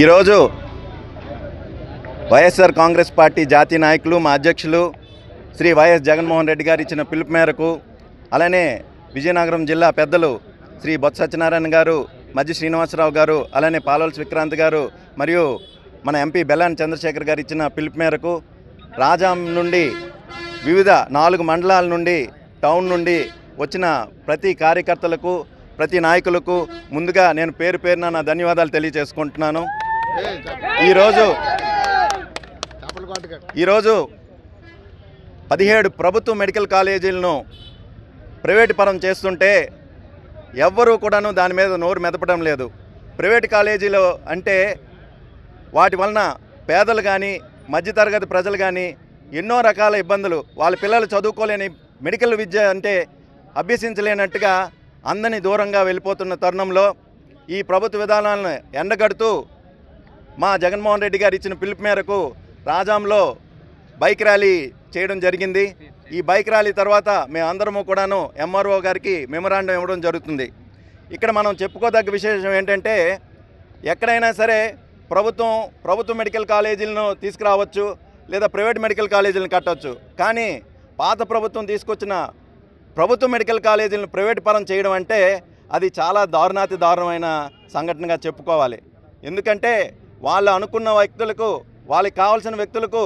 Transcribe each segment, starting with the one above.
ఈరోజు వైఎస్ఆర్ కాంగ్రెస్ పార్టీ జాతీయ నాయకులు మా అధ్యక్షులు శ్రీ వైఎస్ జగన్మోహన్ రెడ్డి గారు ఇచ్చిన పిలుపు మేరకు అలానే విజయనగరం జిల్లా పెద్దలు శ్రీ బొత్స సత్యనారాయణ గారు మధ్య శ్రీనివాసరావు గారు అలానే పాలవలసి విక్రాంత్ గారు మరియు మన ఎంపీ బెల్లాన్ చంద్రశేఖర్ గారు ఇచ్చిన పిలుపు మేరకు రాజాం నుండి వివిధ నాలుగు మండలాల నుండి టౌన్ నుండి వచ్చిన ప్రతి కార్యకర్తలకు ప్రతి నాయకులకు ముందుగా నేను పేరు పేరున నా ధన్యవాదాలు తెలియజేసుకుంటున్నాను. ఈరోజు ఈరోజు పదిహేడు ప్రభుత్వ మెడికల్ కాలేజీలను ప్రైవేటు పరం చేస్తుంటే ఎవ్వరూ కూడాను దాని మీద నోరు మెదపడం లేదు. ప్రైవేట్ కాలేజీలో అంటే వాటి వలన పేదలు కానీ మధ్యతరగతి ప్రజలు కానీ ఎన్నో రకాల ఇబ్బందులు. వాళ్ళ పిల్లలు చదువుకోలేని మెడికల్ విద్య అంటే అభ్యసించలేనట్టుగా అందని దూరంగా వెళ్ళిపోతున్న తరుణంలో ఈ ప్రభుత్వ విధానాలను ఎండగడుతూ మా జగన్మోహన్ రెడ్డి గారు ఇచ్చిన పిలుపు మేరకు రాజాంలో బైక్ ర్యాలీ చేయడం జరిగింది. ఈ బైక్ ర్యాలీ తర్వాత మేమందరము కూడాను ఎంఆర్ఓ గారికి మెమరాండం ఇవ్వడం జరుగుతుంది. ఇక్కడ మనం చెప్పుకోదగ్గ విశేషం ఏంటంటే ఎక్కడైనా సరే ప్రభుత్వం ప్రభుత్వ మెడికల్ కాలేజీలను తీసుకురావచ్చు లేదా ప్రైవేట్ మెడికల్ కాలేజీలను కట్టవచ్చు కానీ పాత ప్రభుత్వం తీసుకొచ్చిన ప్రభుత్వ మెడికల్ కాలేజీలను ప్రైవేట్ పరం చేయడం అంటే అది చాలా దారుణాతి దారుణమైన సంఘటనగా చెప్పుకోవాలి. ఎందుకంటే వాళ్ళు అనుకున్న వ్యక్తులకు వాళ్ళకి కావాల్సిన వ్యక్తులకు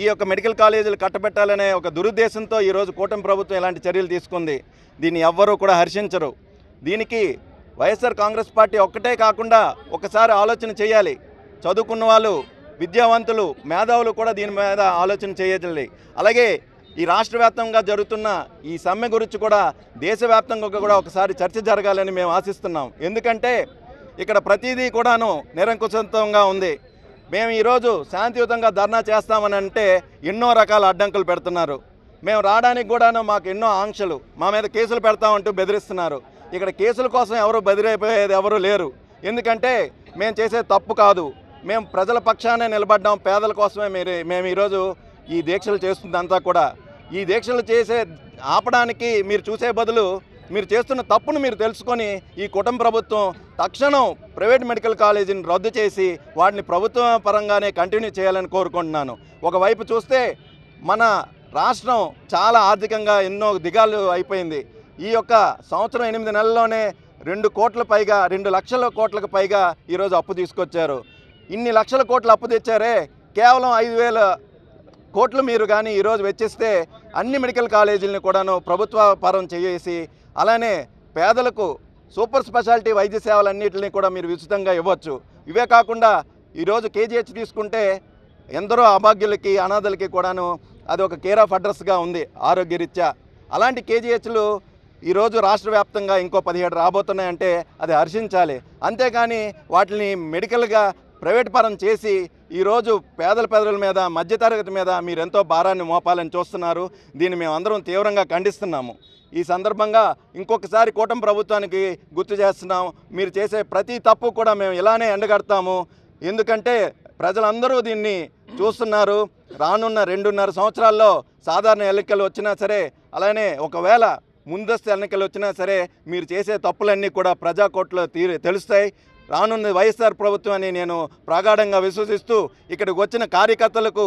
ఈ యొక్క మెడికల్ కాలేజీలు కట్టబెట్టాలనే ఒక దురుద్దేశంతో ఈరోజు కూటమి ప్రభుత్వం ఇలాంటి చర్యలు తీసుకుంది. దీన్ని ఎవ్వరూ కూడా హర్షించరు. దీనికి వైఎస్ఆర్ కాంగ్రెస్ పార్టీ ఒక్కటే కాకుండా ఒకసారి ఆలోచన చేయాలి. చదువుకున్న వాళ్ళు విద్యావంతులు మేధావులు కూడా దీని మీద ఆలోచన చేయాలి అలాగే ఈ రాష్ట్ర వ్యాప్తంగా జరుగుతున్న ఈ సమ్మె గురించి కూడా దేశవ్యాప్తంగా కూడా ఒకసారి చర్చ జరగాలని మేము ఆశిస్తున్నాం. ఎందుకంటే ఇక్కడ ప్రతిదీ కూడాను నిరంకుశంతంగా ఉంది. మేము ఈరోజు శాంతియుతంగా ధర్నా చేస్తామని అంటే ఎన్నో రకాల అడ్డంకులు పెడుతున్నారు. మేము రావడానికి కూడాను మాకు ఎన్నో ఆంక్షలు. మా మీద కేసులు పెడతామంటూ బెదిరిస్తున్నారు. ఇక్కడ కేసుల కోసం ఎవరు బెదిరైపోయేది ఎవరు లేరు. ఎందుకంటే మేము చేసే తప్పు కాదు. మేము ప్రజల పక్షానే నిలబడ్డాం. పేదల కోసమే మీరు మేము ఈరోజు ఈ దీక్షలు చేస్తుందంతా కూడా. ఈ దీక్షలు చేసే ఆపడానికి మీరు చూసే బదులు మీరు చేస్తున్న తప్పును మీరు తెలుసుకొని ఈ కుటుంబ ప్రభుత్వం తక్షణం ప్రైవేట్ మెడికల్ కాలేజీని రద్దు చేసి వాటిని ప్రభుత్వ పరంగానే కంటిన్యూ చేయాలని కోరుకుంటున్నాను. ఒకవైపు చూస్తే మన రాష్ట్రం చాలా ఆర్థికంగా ఎన్నో దిగాలు అయిపోయింది. ఈ యొక్క సంవత్సరం ఎనిమిది నెలల్లోనే రెండు కోట్ల పైగా రెండు లక్షల కోట్లకు పైగా ఈరోజు అప్పు తీసుకొచ్చారు. ఇన్ని లక్షల కోట్లు అప్పు తెచ్చారే కేవలం ఐదు వేల కోట్లు మీరు కానీ ఈరోజు వెచ్చిస్తే అన్ని మెడికల్ కాలేజీలను కూడాను ప్రభుత్వ పరం చేసి అలానే పేదలకు సూపర్ స్పెషాలిటీ వైద్య సేవలన్నింటినీ కూడా మీరు ఉచితంగా ఇవ్వచ్చు. ఇవే కాకుండా ఈరోజు కేజీహెచ్ తీసుకుంటే ఎందరో అభాగ్యులకి అనాథలకి కూడాను అది ఒక కేర్ ఆఫ్ అడ్రస్గా ఉంది ఆరోగ్యరీత్యా. అలాంటి కేజీహెచ్లు ఈరోజు రాష్ట్ర వ్యాప్తంగా ఇంకో పదిహేడు రాబోతున్నాయంటే అది హర్షించాలి. అంతేకాని వాటిని మెడికల్గా ప్రైవేట్ పరం చేసి ఈరోజు పేదల పేదల మీద మధ్యతరగతి మీద మీరెంతో భారాన్ని మోపాలని చూస్తున్నారు. దీన్ని మేము అందరం తీవ్రంగా ఖండిస్తున్నాము. ఈ సందర్భంగా ఇంకొకసారి కూటమి ప్రభుత్వానికి గుర్తు చేస్తున్నాం. మీరు చేసే ప్రతి తప్పు కూడా మేము ఇలానే ఎండగడతాము. ఎందుకంటే ప్రజలందరూ దీన్ని చూస్తున్నారు. రానున్న రెండున్నర సంవత్సరాల్లో సాధారణ ఎన్నికలు వచ్చినా సరే అలానే ఒకవేళ ముందస్తు ఎన్నికలు వచ్చినా సరే మీరు చేసే తప్పులన్నీ కూడా ప్రజాకోట్లో తీరు తెలుస్తాయి. రానున్న వైఎస్ఆర్ ప్రభుత్వం అని నేను ప్రగాఢంగా విశ్వసిస్తూ ఇక్కడికి వచ్చిన కార్యకర్తలకు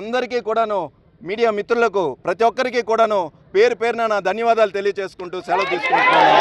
అందరికీ కూడాను మీడియా మిత్రులకు ప్రతి ఒక్కరికి కూడాను పేరు పేరున నా ధన్యవాదాలు తెలియజేసుకుంటూ సెలవు తీసుకుంటున్నాను.